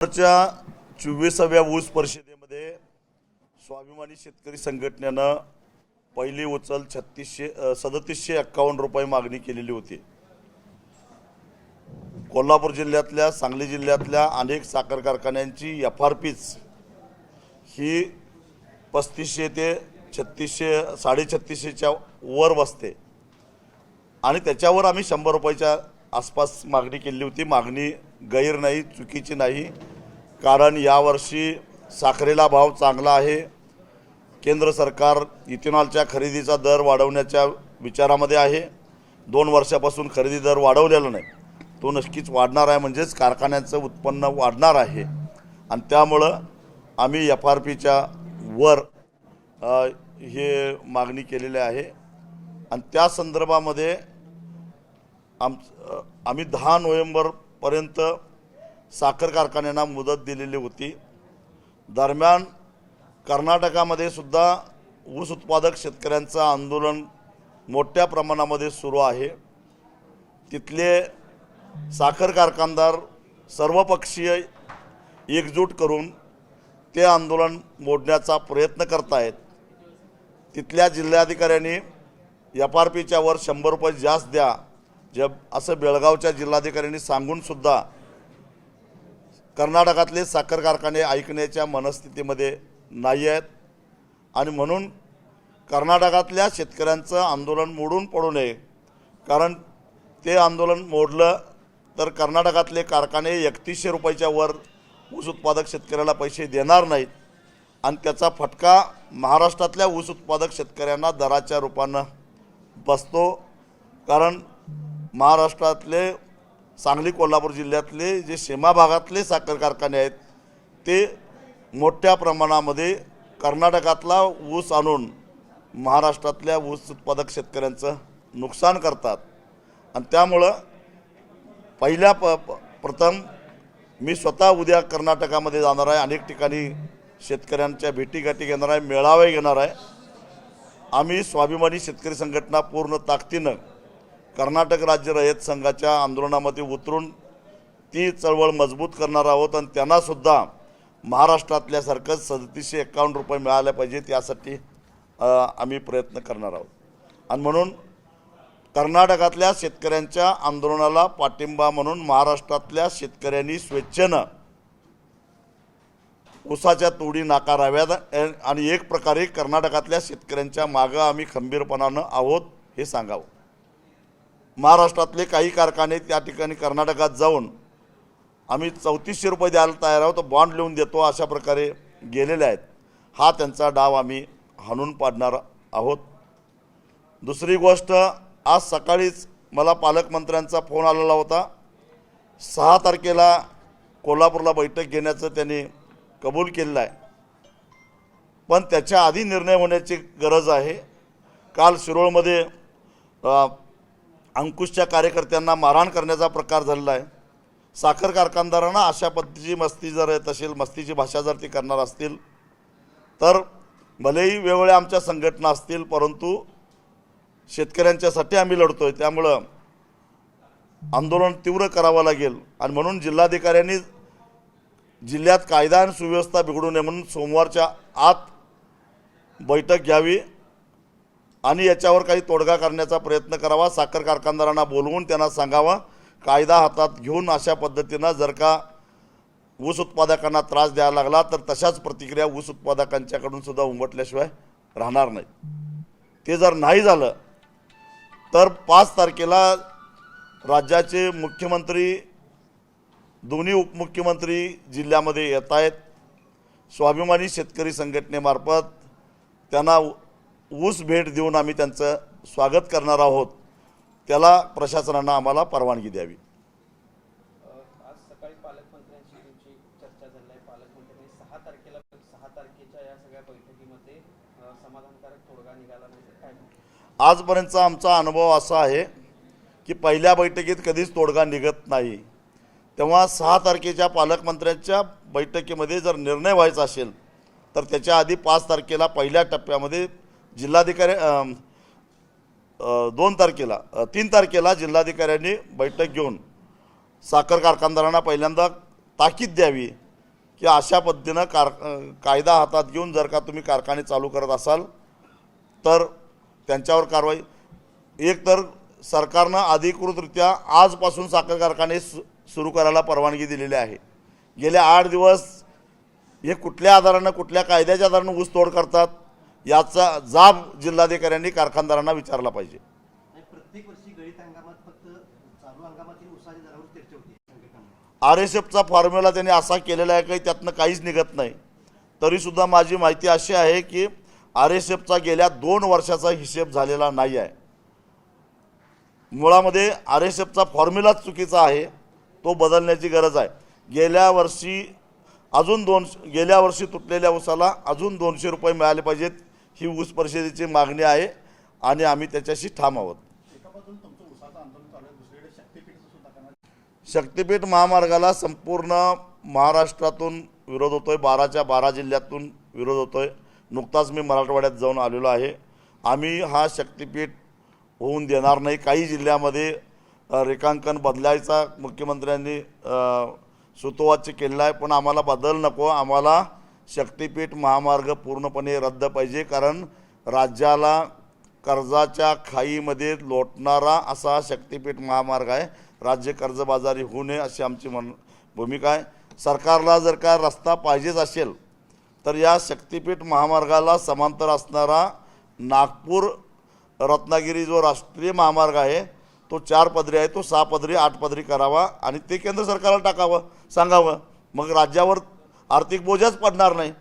च्या चोवीसाव्या ऊस परिषदेमध्ये स्वाभिमानी शेतकरी संघटनेनं पहिली उचल छत्तीसशे सदतीसशे एक्कावन्न रुपये मागणी केलेली होती. कोल्हापूर जिल्ह्यातल्या सांगली जिल्ह्यातल्या अनेक साखर कारखान्यांची एफ आर पीच ही पस्तीसशे ते छत्तीसशे साडेछत्तीसशेच्या वर बसते. आणि त्याच्यावर आम्ही शंभर रुपयाच्या आसपास मागणी केली होती. मागणी गैर नाही चुकीची नाही. कारण यावर्षी साखरेला भाव चांगला आहे. केंद्र सरकार इथेनॉलच्या खरेदीचा दर वाढवण्याच्या विचारामध्ये आहे. दोन वर्षापासून खरेदी दर वाढवलेला नाही. तो नक्कीच वाढणार आहे म्हणजेच कारखान्याचं उत्पन्न वाढणार आहे. आणि त्यामुळं आम्ही एफ आर पीच्या वर हे मागणी केलेली आहे. आणि त्या संदर्भामध्ये आम आम्ही दहा नोव्हेंबरपर्यंत साखर कारखान्यांना मुदत दिलेली होती. दरम्यान कर्नाटकामध्ये सुद्धा ऊस उत्पादक शेतकऱ्यांचं आंदोलन मोठ्या प्रमाणामध्ये सुरू आहे. तिथले साखर कारखानदार सर्वपक्षीय एकजूट करून ते आंदोलन मोडण्याचा प्रयत्न करतायत. तिथल्या जिल्हाधिकाऱ्यांनी एफ आर पीच्या वर शंभर रुपये जास्त द्या. जे असं बेळगावच्या जिल्हाधिकाऱ्यांनी सांगूनसुद्धा कर्नाटकातले साखर कारखाने ऐकण्याच्या मनस्थितीमध्ये नाही आहेत. आणि म्हणून कर्नाटकातल्या शेतकऱ्यांचं आंदोलन मोडून पडू नये. कारण ते आंदोलन मोडलं तर कर्नाटकातले कारखाने एकतीसशे रुपयाच्या वर ऊस उत्पादक शेतकऱ्याला पैसे देणार नाहीत. आणि त्याचा फटका महाराष्ट्रातल्या ऊस उत्पादक शेतकऱ्यांना दराच्या रूपानं बसतो. कारण महाराष्ट्रातले सांगली कोल्हापूर जिल्ह्यातले जे सीमा भागातले साखर कारखाने आहेत ते मोठ्या प्रमाणामध्ये कर्नाटकातला ऊस आणून महाराष्ट्रातल्या ऊस उत्पादक शेतकऱ्यांचं नुकसान करतात. आणि त्यामुळं पहिल्या प प- प्रथम मी स्वतः उद्या कर्नाटकामध्ये जाणार आहे अनेक ठिकाणी शेतकऱ्यांच्या भेटीगाठी घेणार आहे मेळावे घेणार आहे. आम्ही स्वाभिमानी शेतकरी संघटना पूर्ण ताकदीनं कर्नाटक राज्य रयत संघाच्या आंदोलनामध्ये उतरून ती चळवळ मजबूत करणार आहोत आणि त्यांनासुद्धा महाराष्ट्रातल्यासारखं सदतीसशे एक्कावन्न रुपये मिळाले पाहिजेत यासाठी आम्ही प्रयत्न करणार आहोत. आणि म्हणून कर्नाटकातल्या शेतकऱ्यांच्या आंदोलनाला पाठिंबा म्हणून महाराष्ट्रातल्या शेतकऱ्यांनी स्वेच्छेनं उसाच्या तोडी नाकाराव्यात आणि एक प्रकारे कर्नाटकातल्या शेतकऱ्यांच्या मागं आम्ही खंबीरपणानं आहोत हे सांगावं. महाराष्ट्रातले काही कारखाने त्या ठिकाणी कर्नाटकात जाऊन आम्ही चौतीसशे रुपये द्यायला तयार आहोत बॉन्ड लिहून देतो अशा प्रकारे गेलेले आहेत. हा त्यांचा डाव आम्ही हाणून पाडणार आहोत. दुसरी गोष्ट आज सकाळीच मला पालकमंत्र्यांचा फोन आलेला होता. सहा तारखेला कोल्हापूरला बैठक घेण्याचं त्यांनी कबूल केलेलं आहे. पण त्याच्या आधी निर्णय होण्याची गरज आहे. काल शिरोळमध्ये अंकुशच्या कार्यकर्त्यांना मारहाण करण्याचा प्रकार झालेला आहे. साखर कारखानदारांना अशा पद्धतीची मस्ती जर येत असेल मस्तीची भाषा जर ती करणार असतील तर भलेही वेगवेगळ्या आमच्या संघटना असतील परंतु शेतकऱ्यांच्यासाठी आम्ही लढतो आहे त्यामुळं आंदोलन तीव्र करावं लागेल. आणि म्हणून जिल्हाधिकाऱ्यांनी जिल्ह्यात कायदा आणि सुव्यवस्था बिघडू नये म्हणून सोमवारच्या आत बैठक घ्यावी. आणि याच्यावर काही तोडगा करण्याचा प्रयत्न करावा साखर कारखानदारांना बोलवून त्यांना सांगावं. कायदा हातात घेऊन अशा पद्धतीनं जर का ऊस उत्पादकांना त्रास द्यायला लागला तर तशाच प्रतिक्रिया ऊस उत्पादकांच्याकडून सुद्धा उमटल्याशिवाय राहणार नाही. ते जर नाही झालं तर पाच तारखेला राज्याचे मुख्यमंत्री दोन्ही उपमुख्यमंत्री जिल्ह्यामध्ये येत आहेत. स्वाभिमानी शेतकरी संघटनेमार्फत त्यांना ऊस भेट देऊन आम्ही त्यांचं स्वागत करणार आहोत. त्याला प्रशासनानं आम्हाला परवानगी द्यावी. आज सकाळी पालकमंत्र्यांशी तुमची चर्चा झाली आहे पालकमंत्र्यांनी सहा तारखेला सहा तारखेच्या या सगळ्या बैठकीमध्ये अ, समाधानकारक तोडगा निघाला नाही तर काय आजपर्यंतचा आमचा अनुभव असा आहे की पहिल्या बैठकीत कधीच तोडगा निघत नाही. तेव्हा सहा तारखेच्या पालकमंत्र्यांच्या बैठकीमध्ये जर निर्णय व्हायचा असेल तर त्याच्या आधी पाच तारखेला पहिल्या टप्प्यामध्ये जिल्हाधिकारी दोन तारखेला तीन तारखेला जिल्हाधिकाऱ्यांनी बैठक घेऊन साखर कारखानदारांना पहिल्यांदा ताकीद द्यावी की अशा पद्धतीनं कार कायदा हातात घेऊन जर का तुम्ही कारखाने चालू करत असाल तर त्यांच्यावर कारवाई. एक तर सरकारनं अधिकृतरित्या आजपासून साखर कारखाने सु सुरू करायला परवानगी दिलेली आहे. गेले आठ दिवस हे कुठल्या आधारानं कुठल्या कायद्याच्या आधारानं ऊसतोड करतात? याचा जाब जिल्हाधिकाऱ्यांनी कारखानदारांना विचारला पाहिजे. आर एस एफचा फॉर्म्युला त्यांनी असा केलेला आहे की त्यातनं काहीच निघत नाही. तरीसुद्धा माझी माहिती अशी आहे की आर एस एफचा गेल्या दोन वर्षाचा हिशेब झालेला नाही आहे. मुळामध्ये आर एस एफचा फॉर्म्युलाच चुकीचा आहे तो बदलण्याची गरज आहे. गेल्या वर्षी अजून दोन गेल्या वर्षी तुटलेल्या ऊसाला अजून दोनशे रुपये मिळाले पाहिजेत. ही ऊस परिषदेची मागणी आहे आणि आम्ही त्याच्याशी ठाम आहोत. शक्तिपीठ महामार्गाला संपूर्ण महाराष्ट्रातून विरोध होतोय बाराच्या बारा जिल्ह्यातून विरोध होतोय. नुकताच मी मराठवाड्यात जाऊन आलेलो आहे. आम्ही हा शक्तिपीठ होऊन देणार नाही. काही जिल्ह्यामध्ये रेखांकन बदलायचा मुख्यमंत्र्यांनी अ, सुतोवाच्य केलेला आहे पण आम्हाला बदल नको. आम्हाला शक्तिपीठ महामार्ग पूर्णपणे रद्द पाहिजे कारण राज्याला कर्जाच्या खाईमध्ये लोटणारा असा शक्तिपीठ महामार्ग आहे. राज्य कर्जबाजारी होऊ नये अशी आमची मन भूमिका आहे. सरकारला जर का रस्ता पाहिजेच असेल तर या शक्तिपीठ महामार्गाला समांतर असणारा नागपूर रत्नागिरी जो राष्ट्रीय महामार्ग आहे तो चार पदरी आहे तो सहा पदरी आठ पदरी करावा आणि ते केंद्र सरकारला टाकावं सांगावं. मग राज्यावर आर्थिक बोजाच पडणार नाही.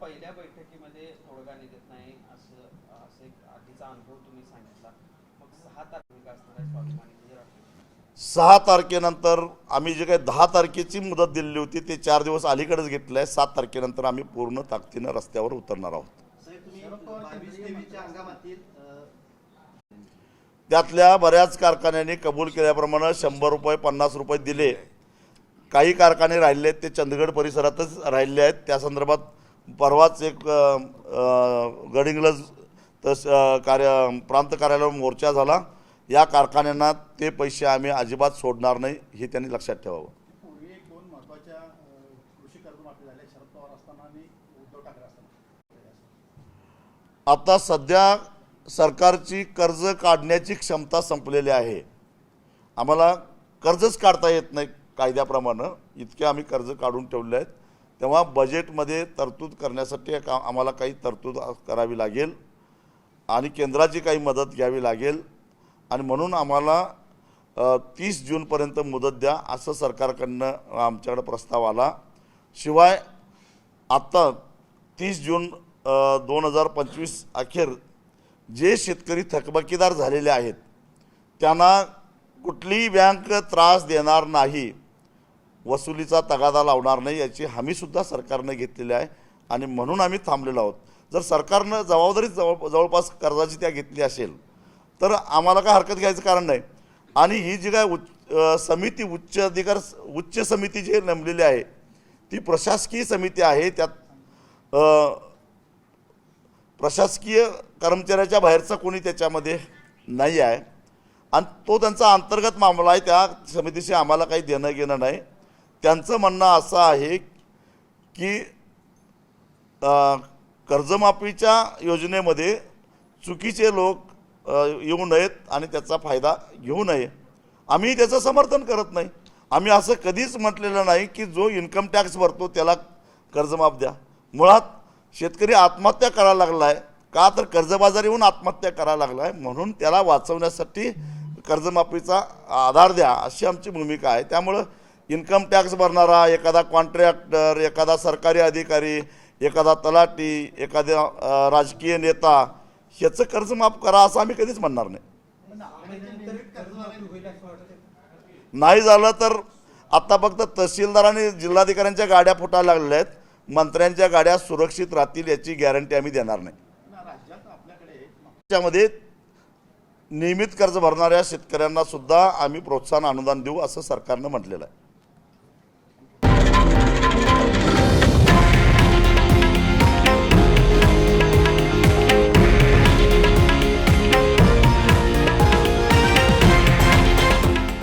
पहिल्या बैठकीमध्ये तोडगा निघत नाही असं असं एक आधीचा अनुभव तुम्ही सांगितला. मग सहा तारखेला असणार आहे स्वाभिमानी जे राष्ट्रीय सहा तारखेनंतर आम्ही जे काही दहा तारखेची मुदत दिलेली होती ते चार दिवस अलीकडेच घेतलं आहे सात तारखेनंतर आम्ही पूर्ण ताकदीनं रस्त्यावर उतरणार आहोत. त्यातल्या बऱ्याच कारखान्यांनी कबूल केल्याप्रमाणे शंभर रुपये पन्नास रुपये दिले. काही कारखाने राहिले आहेत ते चंदगड परिसरातच राहिले आहेत. त्या संदर्भात परवाच एक गडिंग्लज तस कार्य प्रांत कार्यालयावर मोर्चा झाला. या कारखान्यांना ते पैसे आम्ही अजिबात सोडणार नाही हे त्यांनी लक्षात ठेवावं. आता सध्या सरकारची कर्ज काढण्याची क्षमता संपलेली आहे. आम्हाला कर्जच काढता येत नाही कायद्याप्रमाणे इतके आम्ही कर्ज काढून ठेवले आहेत. तेव्हा बजेटमध्ये तरतूद करण्यासाठी का आम्हाला काही तरतूद करावी लागेल आणि केंद्राची काही मदत घ्यावी लागेल. आणि म्हणून आम्हाला तीस जूनपर्यंत मुदत द्या असं सरकारकडनं आमच्याकडं प्रस्ताव आला. शिवाय आत्ता तीस जून दोन हजार पंचवीस अखेर जे शेतकरी थकबाकीदार झालेले आहेत त्यांना कुठलीही बँक त्रास देणार नाही. वसुलीचा तगादा लावणार नाही याची हमीसुद्धा सरकारनं घेतलेली आहे आणि म्हणून आम्ही थांबलेलो आहोत. जर सरकारनं जबाबदारी जवळ जवळपास कर्जाची त्या घेतली असेल तर आम्हाला काय हरकत घ्यायचं कारण नाही. आणि ही जी काय उच्च समिती उच्च अधिकार उच्च समिती जी नेमलेली आहे ती प्रशासकीय समिती आहे त्यात प्रशासकीय कर्मचाऱ्याच्या बाहेरचा कोणी त्याच्यामध्ये नाही आहे. आणि तो त्यांचा अंतर्गत मामला आहे त्या समितीशी आम्हाला काही देणं घेणं नाही. त्यांचं म्हणणं असं आहे की कर्जमाफीच्या योजनेमध्ये चुकीचे लोक येऊ नयेत आणि त्याचा फायदा घेऊ नये. आम्ही त्याचं समर्थन करत नाही. आम्ही असं कधीच म्हटलेलं नाही की जो इन्कम टॅक्स भरतो त्याला कर्जमाफ द्या. मुळात शेतकरी आत्महत्या करायला लागला आहे का तर कर्जबाजारी येऊन आत्महत्या करायला लागला आहे म्हणून त्याला वाचवण्यासाठी कर्जमाफीचा आधार द्या अशी आमची भूमिका आहे. त्यामुळं इन्कम टॅक्स भरणारा एखादा कॉन्ट्रॅक्टर एखादा सरकारी अधिकारी एखादा तलाटी एखादा राजकीय नेता ह्याचं कर्ज माफ करा असं आम्ही कधीच म्हणणार नाही. नाही झालं तर आत्ता फक्त तहसीलदार आणि जिल्हाधिकाऱ्यांच्या गाड्या फुटायला लागलेल्या आहेत. मंत्र्यांच्या गाड्या सुरक्षित राहतील याची गॅरंटी आम्ही देणार नाही. त्यामध्ये नियमित कर्ज भरणाऱ्या शेतकऱ्यांना सुद्धा आम्ही प्रोत्साहन अनुदान देऊ असं सरकारनं म्हटलेलं आहे.